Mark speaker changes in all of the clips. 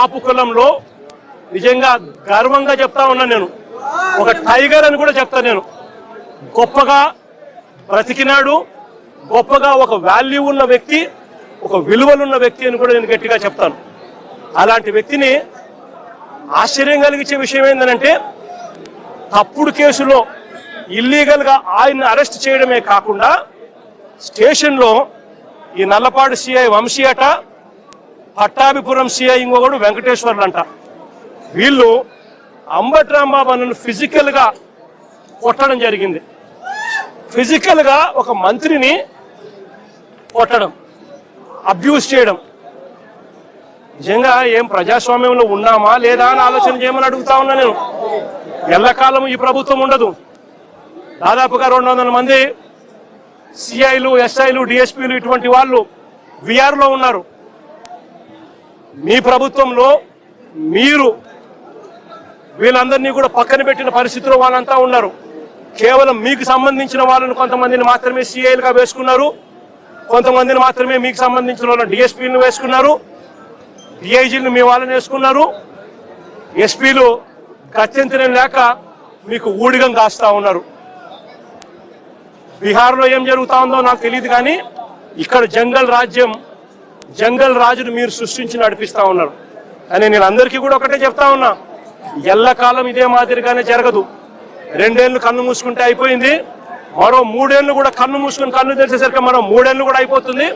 Speaker 1: కాపు కులంలో నిజంగా గర్వంగా చెప్తా ఉన్నా నేను. ఒక టైగర్ అని కూడా చెప్తా నేను. గొప్పగా బ్రతికినాడు గొప్పగా ఒక వాల్యూ ఉన్న వ్యక్తి ఒక విలువలున్న వ్యక్తి అని కూడా నేను గట్టిగా చెప్తాను. అలాంటి వ్యక్తిని ఆశ్చర్యం కలిగించే విషయం ఏంటంటే తప్పుడు కేసులో ఇల్లీగల్గా ఆయన్ని అరెస్ట్ చేయడమే కాకుండా స్టేషన్లో ఈ నల్లపాడు సిఐ వంశీ అట పట్టాభిపురం సిఐ ఇంకొకడు వెంకటేశ్వర్లు అంట వీళ్ళు అంబటి రాంబాబు అన్నను ఫిజికల్గా కొట్టడం జరిగింది. ఫిజికల్గా ఒక మంత్రిని కొట్టడం అబ్యూస్ చేయడం. నిజంగా ఏం ప్రజాస్వామ్యంలో ఉన్నామా లేదా అని ఆలోచన చేయమని అడుగుతా ఉన్నా నేను. ఎల్లకాలం ఈ ప్రభుత్వం ఉండదు. దాదాపుగా రెండు వందల మంది సిఐలు ఎస్ఐలు డిఎస్పీలు ఇటువంటి వాళ్ళు విఆర్లో ఉన్నారు. మీ ప్రభుత్వంలో మీరు వీళ్ళందరినీ కూడా పక్కన పెట్టిన పరిస్థితిలో వాళ్ళంతా ఉన్నారు. కేవలం మీకు సంబంధించిన వాళ్ళని కొంతమందిని మాత్రమే సిఐలుగా వేసుకున్నారు. కొంతమందిని మాత్రమే మీకు సంబంధించిన వాళ్ళని డిఎస్పీలను వేసుకున్నారు. డిఐజీలను మీ వాళ్ళని వేసుకున్నారు. ఎస్పీలు గత్యంతరం లేక మీకు ఊడిగం కాస్తా ఉన్నారు. బీహార్లో ఏం జరుగుతా ఉందో నాకు తెలియదు కానీ ఇక్కడ జంగల్ రాజ్యం జంగల్ రాజును మీరు సృష్టించి నడిపిస్తా ఉన్నారు. అని నేను అందరికీ కూడా ఒకటే చెప్తా ఉన్నా. ఎల్లకాలం ఇదే మాదిరిగానే జరగదు. రెండేళ్ళు కన్ను మూసుకుంటే అయిపోయింది. మరో మూడేళ్ళు కూడా కన్ను మూసుకుని కన్ను తెరిచేసరికి మరో మూడేళ్ళు కూడా అయిపోతుంది.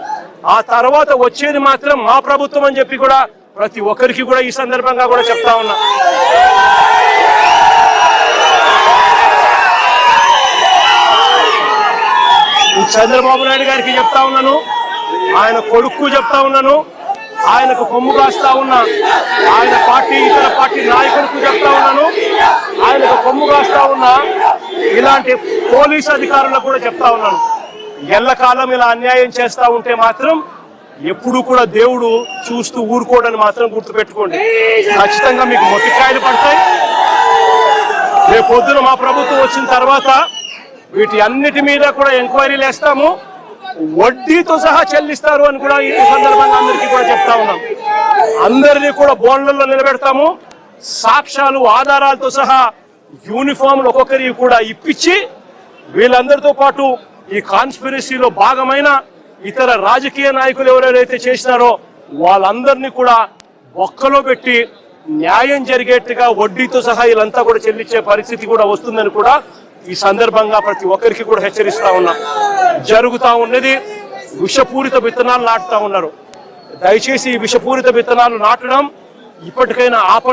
Speaker 1: ఆ తర్వాత వచ్చేది మాత్రం మా ప్రభుత్వం అని చెప్పి కూడా ప్రతి ఒక్కరికి కూడా ఈ సందర్భంగా కూడా చెప్తా ఉన్నా. చంద్రబాబు నాయుడు గారికి చెప్తా ఉన్నాను. ఆయన కొడుకు చెప్తా ఉన్నాను. ఆయనకు కొమ్ము కాస్తా ఉన్నా. ఆయన పార్టీ ఇతర పార్టీ నాయకులకు చెప్తా ఉన్నాను. ఆయనకు కొమ్ము కాస్తా ఉన్నా. ఇలాంటి పోలీస్ అధికారులకు కూడా చెప్తా ఉన్నాను. ఎల్లకాలం ఇలా అన్యాయం చేస్తా ఉంటే మాత్రం ఎప్పుడు కూడా దేవుడు చూస్తూ ఊరుకోడని మాత్రం గుర్తుపెట్టుకోండి. ఖచ్చితంగా మీకు మొట్టికాయలు పడతాయి. రేపు పొద్దున మా ప్రభుత్వం వచ్చిన తర్వాత వీటి అన్నిటి మీద కూడా ఎంక్వైరీలు వేస్తాము వడ్డీతో సహా చెల్లిస్తారు అని కూడా ఈ సందర్భంగా అందరికీ కూడా చెప్తా ఉన్నాం. అందరినీ కూడా బోన్లలో నిలబెడతాము. సాక్ష్యాలు ఆధారాలతో సహా యూనిఫామ్లు ఒక్కొక్కరి కూడా ఇప్పించి వీళ్ళందరితో పాటు ఈ కాన్స్పిరసీలో భాగమైన ఇతర రాజకీయ నాయకులు ఎవరెవరైతే చేసినారో వాళ్ళందరినీ కూడా ఒక్కలో పెట్టి న్యాయం జరిగేట్టుగా వడ్డీతో సహా వీళ్ళంతా కూడా చెల్లించే పరిస్థితి కూడా వస్తుందని కూడా ఈ సందర్భంగా ప్రతి ఒక్కరికి కూడా హెచ్చరిస్తా ఉన్నా. జరుగుతా ఉన్నది విషపూరిత విత్తనాలు నాటుతా ఉన్నారు. దయచేసి ఈ విషపూరిత విత్తనాలు నాటడం ఇప్పటికైనా ఆపండి.